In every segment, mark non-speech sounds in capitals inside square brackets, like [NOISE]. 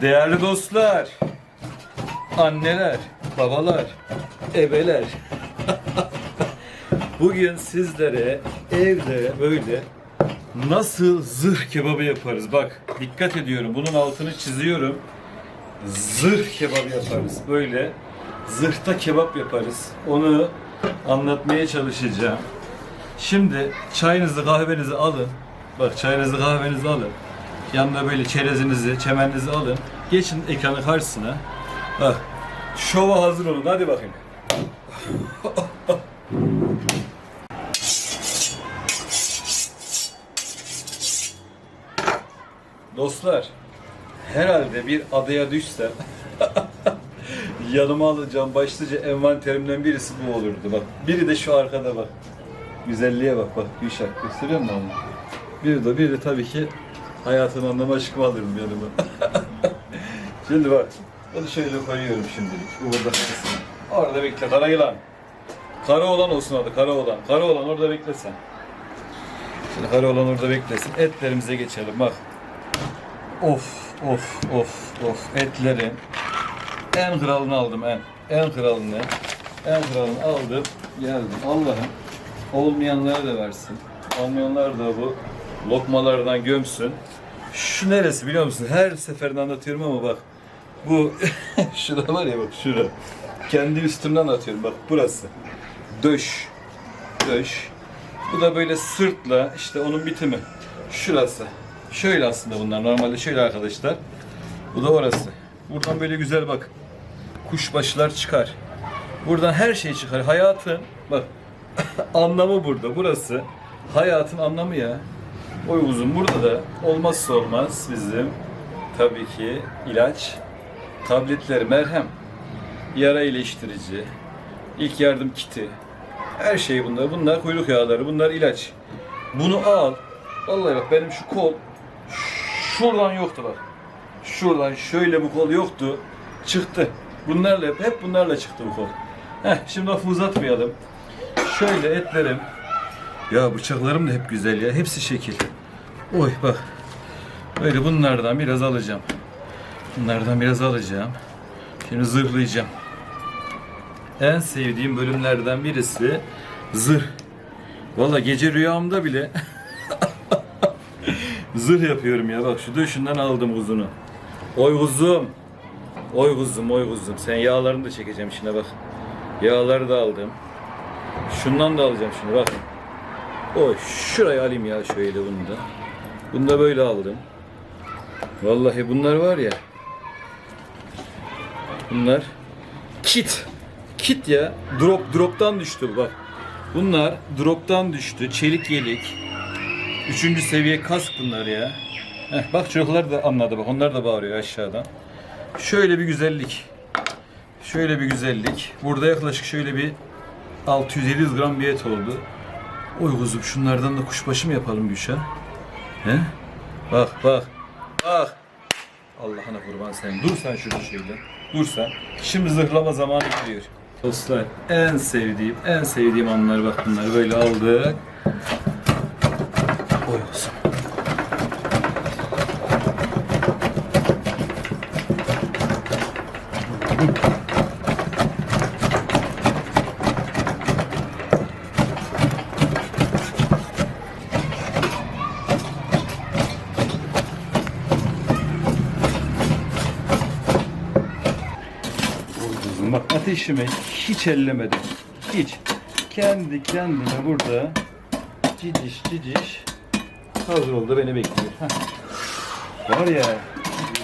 Değerli dostlar, anneler, babalar, ebeler. [LAUGHS] Bugün sizlere evde böyle nasıl zırh kebabı yaparız. Bak dikkat ediyorum. Bunun altını çiziyorum. Zırh kebabı yaparız. Böyle zırhta kebap yaparız. Onu anlatmaya çalışacağım. Şimdi çayınızı kahvenizi alın. Bak çayınızı kahvenizi alın. Yanına böyle çerezinizi, çemeninizi alın. Geçin ekranın karşısına. Bak şova hazır olun. Hadi bakayım. Dostlar, herhalde bir adaya düşsem [LAUGHS] yanıma alacağım başlıca envanterimden birisi bu olurdu. Bak biri de şu arkada bak. Güzelliğe bak bak Gülşah gösteriyor musun onu? Bir de bir de tabii ki hayatın anlamı aşkımı alırım yanıma. [LAUGHS] Şimdi bak onu şöyle koyuyorum şimdilik. Bu burada kalsın. Orada bekle kara yılan. Kara olan olsun adı kara olan. Kara olan orada beklesin. Şimdi kara olan orada beklesin. Etlerimize geçelim bak. Of of of of etlerin en kralını aldım en. En kralını. En kralını aldım. Geldim. Allah'ım olmayanlara da versin. Olmayanlar da bu lokmalardan gömsün. Şu neresi biliyor musun? Her seferinde anlatıyorum ama bak. Bu [LAUGHS] şurada var ya bak şura. Kendi üstümden anlatıyorum bak burası. Döş. Döş. Bu da böyle sırtla işte onun bitimi. Şurası. Şöyle aslında bunlar. Normalde şöyle arkadaşlar. Bu da orası. Buradan böyle güzel bak. Kuşbaşılar çıkar. Buradan her şey çıkar. Hayatın bak [LAUGHS] anlamı burada. Burası hayatın anlamı ya. O burada da olmazsa olmaz bizim tabii ki ilaç, tabletler, merhem, yara iyileştirici, ilk yardım kiti. Her şey bunlar. Bunlar kuyruk yağları, bunlar ilaç. Bunu al. Vallahi bak benim şu kol şuradan yoktu bak. Şuradan şöyle bu kol yoktu. Çıktı. Bunlarla hep, hep bunlarla çıktı bu kol. Heh, şimdi lafı uzatmayalım. Şöyle etlerim. Ya bıçaklarım da hep güzel ya. Hepsi şekil. Oy bak. Böyle bunlardan biraz alacağım. Bunlardan biraz alacağım. Şimdi zırhlayacağım. En sevdiğim bölümlerden birisi zırh. Valla gece rüyamda bile [LAUGHS] zırh yapıyorum ya. Bak şu döşünden aldım uzunu. Oy kuzum. Oy kuzum, oy kuzum. Sen yağlarını da çekeceğim şimdi bak. Yağları da aldım. Şundan da alacağım şimdi bak. Oy şurayı alayım ya şöyle bunu da. Bunu da böyle aldım. Vallahi bunlar var ya. Bunlar kit. Kit ya. Drop drop'tan düştü bak. Bunlar drop'tan düştü. Çelik yelek. Üçüncü seviye kask bunlar ya. Heh, bak çocuklar da anladı bak. Onlar da bağırıyor aşağıdan. Şöyle bir güzellik. Şöyle bir güzellik. Burada yaklaşık şöyle bir 600-700 gram bir et oldu. Oy kuzum şunlardan da kuşbaşı mı yapalım Gülşen? He? Bak bak. Bak. Allah'ına kurban sen. Dur sen şurada şöyle. Dur sen. Şimdi zırhlama zamanı geliyor. Dostlar en sevdiğim, en sevdiğim anlar bak bunları böyle aldık. Oy kuzum. Kuzum bak ateşimi hiç ellemedim. Hiç. Kendi kendine burada ciciş ciciş hazır oldu beni bekliyor. Heh. Var ya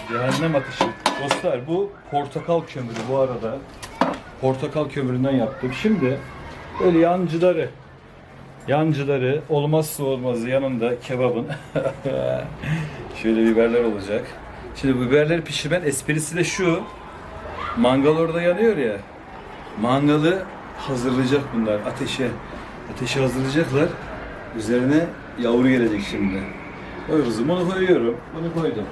cehennem ateşi. Dostlar bu portakal kömürü bu arada. Portakal kömüründen yaptım. Şimdi böyle yancıları yancıları olmazsa olmazı yanında kebabın [LAUGHS] şöyle biberler olacak. Şimdi biberleri pişirmen esprisi de şu. Mangal orada yanıyor ya. Mangalı hazırlayacak bunlar ateşe. Ateşe hazırlayacaklar. Üzerine yavru gelecek şimdi. Koy kızım bunu koyuyorum. Bunu koydum.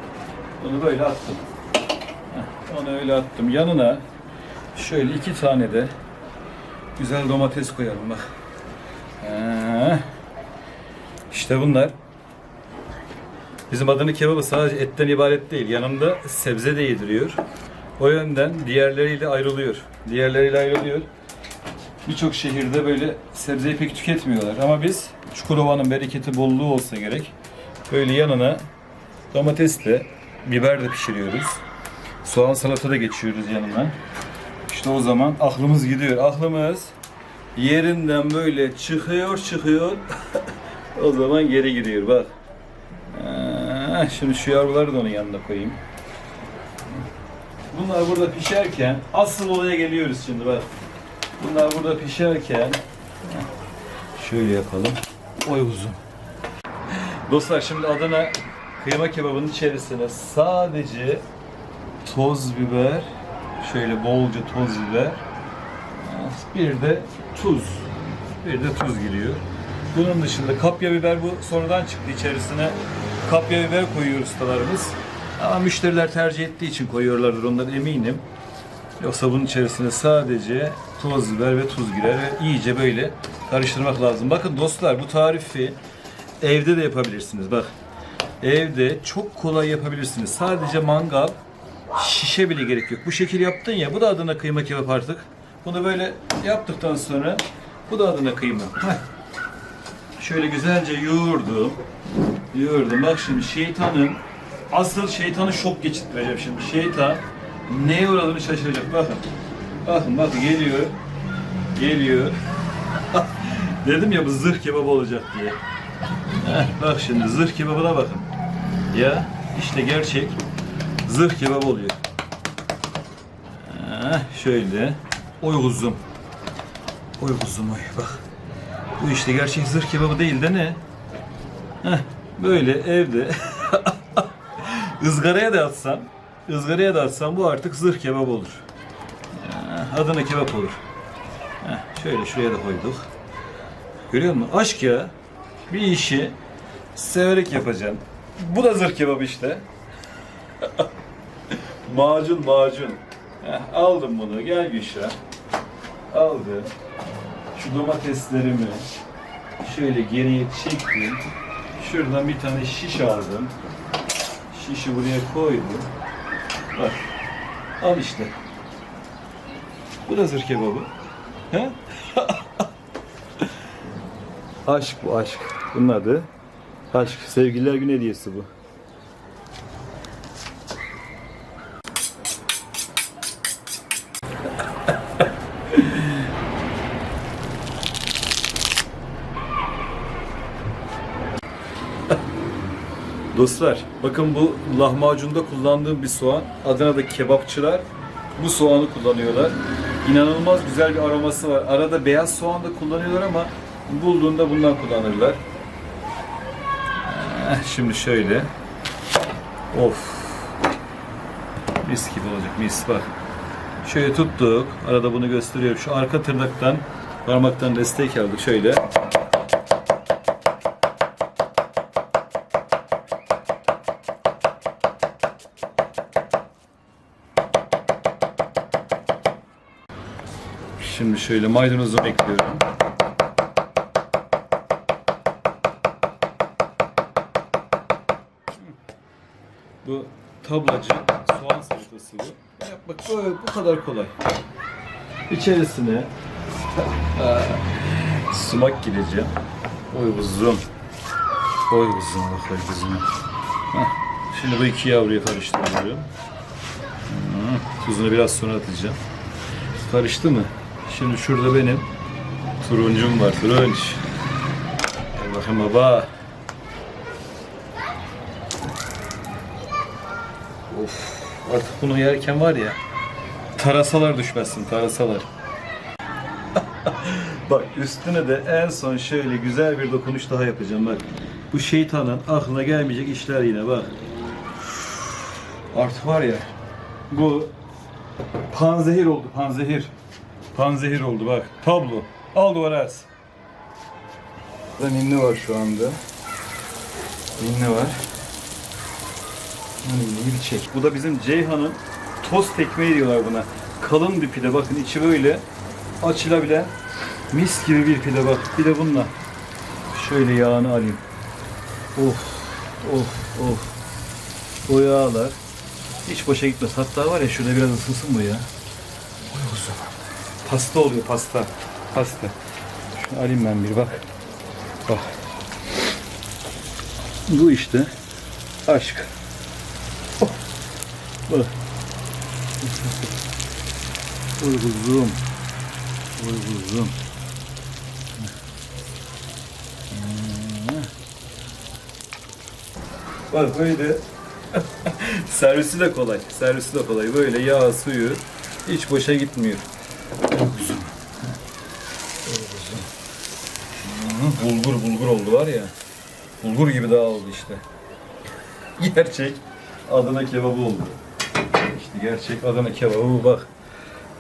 Bunu böyle attım. Heh, Onu öyle attım. Yanına şöyle iki tane de güzel domates koyalım bak. Ee, işte bunlar Bizim Adana kebabı sadece etten ibaret değil. Yanında sebze de yediriyor. O yönden diğerleriyle ayrılıyor. Diğerleriyle ayrılıyor. Birçok şehirde böyle sebzeyi pek tüketmiyorlar. Ama biz Çukurova'nın bereketi bolluğu olsa gerek. Böyle yanına domatesle biber de pişiriyoruz. Soğan salata da geçiyoruz yanına. İşte o zaman aklımız gidiyor. Aklımız yerinden böyle çıkıyor çıkıyor. [LAUGHS] o zaman geri gidiyor bak. Ee, şimdi şu yavruları da onun yanına koyayım. Bunlar burada pişerken asıl olaya geliyoruz şimdi bak. Bunlar burada pişerken şöyle yapalım. Oy uzun. Dostlar şimdi Adana kıyma kebabının içerisine sadece toz biber, şöyle bolca toz biber, bir de tuz. Bir de tuz giriyor. Bunun dışında kapya biber bu sonradan çıktı içerisine. Kapya biber koyuyor ustalarımız. Ama müşteriler tercih ettiği için koyuyorlardır ondan eminim. Yoksa bunun içerisine sadece toz biber ve tuz girer ve iyice böyle karıştırmak lazım. Bakın dostlar bu tarifi evde de yapabilirsiniz. Bak evde çok kolay yapabilirsiniz. Sadece mangal şişe bile gerek yok. Bu şekil yaptın ya bu da adına kıyma kebap artık. Bunu böyle yaptıktan sonra bu da adına kıyma. Heh. Şöyle güzelce yoğurdum. Yoğurdum. Bak şimdi şeytanın asıl şeytanı şok geçirttireceğim şimdi. Şeytan neye uğradığını şaşıracak. Bakın. Bakın bakın geliyor. Geliyor. [LAUGHS] Dedim ya bu zırh kebabı olacak diye. Heh, bak şimdi zırh kebabına bakın. Ya işte gerçek zırh kebabı oluyor. Heh, şöyle. Oy kuzum. Oy kuzum oy bak. Bu işte gerçek zırh kebabı değil de ne? Heh, böyle evde [LAUGHS] ızgaraya da atsan, ızgaraya da atsan bu artık zırh kebap olur. Heh, Adana kebap olur. Şöyle şuraya da koyduk. Görüyor musun? Aşk ya. Bir işi severek yapacaksın. Bu da zırh kebabı işte. [LAUGHS] macun macun. Heh, aldım bunu. Gel Gülşah. Aldım. Şu domateslerimi şöyle geriye çektim. Şuradan bir tane şiş aldım. Şişi buraya koydum. Bak. Al işte. Bu da zırh kebabı. He? [LAUGHS] aşk bu aşk. Bunun adı aşk. Sevgililer günü hediyesi bu. Dostlar bakın bu lahmacunda kullandığım bir soğan. Adana'daki kebapçılar bu soğanı kullanıyorlar. İnanılmaz güzel bir aroması var. Arada beyaz soğan da kullanıyorlar ama bulduğunda bundan kullanırlar. Eh, Şimdi şöyle. Of. Mis gibi olacak mis bak. Şöyle tuttuk. Arada bunu gösteriyorum. Şu arka tırnaktan parmaktan destek aldık şöyle. Şimdi şöyle maydanozumu ekliyorum. Bu tablacı soğan salatası bu. Yapmak böyle bu kadar kolay. İçerisine sumak gireceğim. Oy kuzum. Oy kuzum bak oy kuzum. Şimdi bu iki yavruyu karıştırıyorum. Hı, Tuzunu biraz sonra atacağım. Karıştı mı? Şimdi şurada benim turuncum var. Turunç. Gel bakayım baba. Of. Artık bunu yerken var ya tarasalar düşmezsin tarasalar. [LAUGHS] bak üstüne de en son şöyle güzel bir dokunuş daha yapacağım bak. Bu şeytanın aklına gelmeyecek işler yine bak. Artık var ya bu panzehir oldu panzehir. Panzehir oldu bak. Tablo. Al duvara as. Burada ninni var şu anda. Ninni var. Ninniyi bir çek. Bu da bizim Ceyhan'ın tost ekmeği diyorlar buna. Kalın bir pide bakın içi böyle açılabilen mis gibi bir pide bak. Bir de bununla şöyle yağını alayım. Of. Of of. O yağlar hiç boşa gitmez. Hatta var ya şurada biraz ısınsın bu ya. Zaman. Pasta oluyor pasta. Pasta. Şunu alayım ben bir bak. Bak. Bu işte aşk. Oh. Bak. Oy kuzum. Kuzum. Bak böyle [LAUGHS] servisi de kolay. Servisi de kolay. Böyle yağ, suyu hiç boşa gitmiyor. Oy kuzum. Oy kuzum. Hı, Bulgur bulgur oldu var ya. Bulgur gibi daha oldu işte. Gerçek Adana kebabı oldu. İşte gerçek Adana kebabı bak.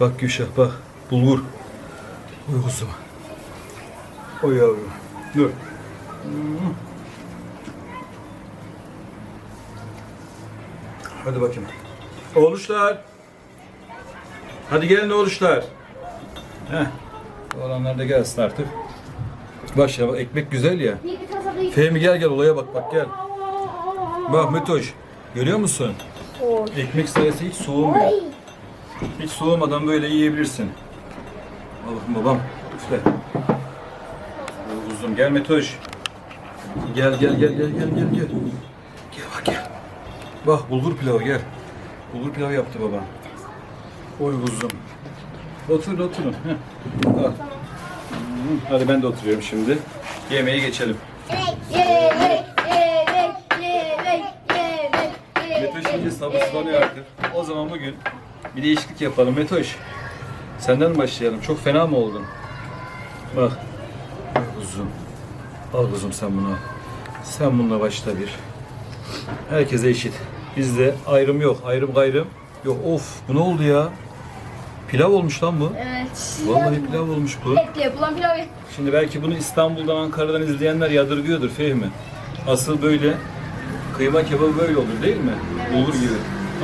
Bak Gülşah bak. Bulgur. Oy kuzum. Oy yavrum. Dur. Hmm. Hadi bakayım. Oğluşlar. Hadi gelin oğluşlar. Heh. Olanlar da gelsin artık. Bak ya bak ekmek güzel ya. Fehmi gel gel olaya bak bak gel. Bak Metoş. Görüyor musun? Ekmek sayısı hiç soğumuyor. Hiç soğumadan böyle yiyebilirsin. Al bakayım babam. Üfle. Kuzum gel Metoş. Gel gel gel gel gel gel gel. Gel bak gel. Bak bulgur pilavı gel. Bulgur pilavı yaptı babam. Oy kuzum. Oturun oturun. Heh. Hadi ben de oturuyorum şimdi. Yemeğe geçelim. Yemek, yemek, yemek, yemek, Metoş iyice sabırsızlanıyor artık. O zaman bugün bir değişiklik yapalım. Metoş, senden başlayalım. Çok fena mı oldun? Bak. Kuzum. Al kuzum sen bunu. Sen bununla başla bir. Herkese eşit. Bizde ayrım yok. Ayrım gayrım yok. Of bu ne oldu ya? Pilav olmuş lan bu. Evet. Vallahi pilav olmuş bu. Etle yapılan pilav. Şimdi belki bunu İstanbul'dan, Ankara'dan izleyenler yadırgıyordur Fehmi. Asıl böyle kıyma kebabı böyle olur değil mi? Bulgur gibi.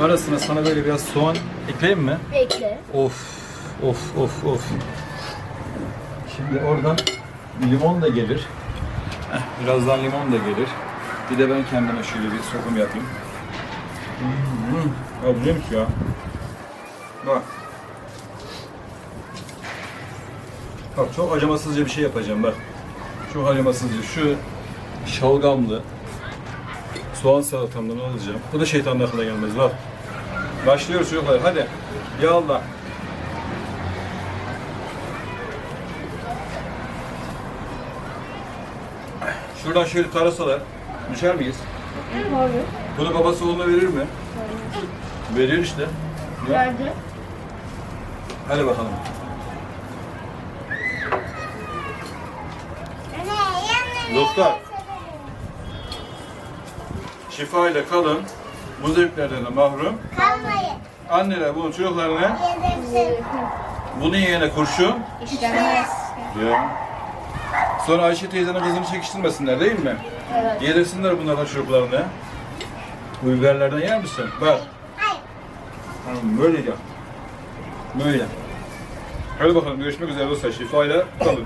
Arasına sana böyle biraz soğan ekleyeyim mi? Bekle. Of, of, of, of. Şimdi oradan limon da gelir. Heh, birazdan limon da gelir. Bir de ben kendime şöyle bir sokum yapayım. Hmm, ya biliyor musun ya? Bak. Bak çok acımasızca bir şey yapacağım bak. Çok acımasızca. Şu şalgamlı soğan salatamdan alacağım. Bu da şeytanın aklına gelmez bak. Başlıyoruz çocuklar hadi. Ya Allah. Şuradan şöyle tarasalar. Düşer miyiz? Abi. Bunu babası oğluna verir mi? Veriyor işte. Ya. Verdi. Hadi bakalım. Doktor. Şifa ile kalın. Bu zevklerden de mahrum. Kalmayın. Anneler bunun çocuklarına Yedirsin. bunu yiyene kurşun. İşlemez. Ya. Sonra Ayşe teyzenin kızını çekiştirmesinler değil mi? Evet. Yedirsinler bunlardan çocuklarına. Bu biberlerden yer misin? Bak. Hayır. Tamam, böyle yap. Böyle. Hadi bakalım görüşmek üzere dostlar. Şifayla kalın.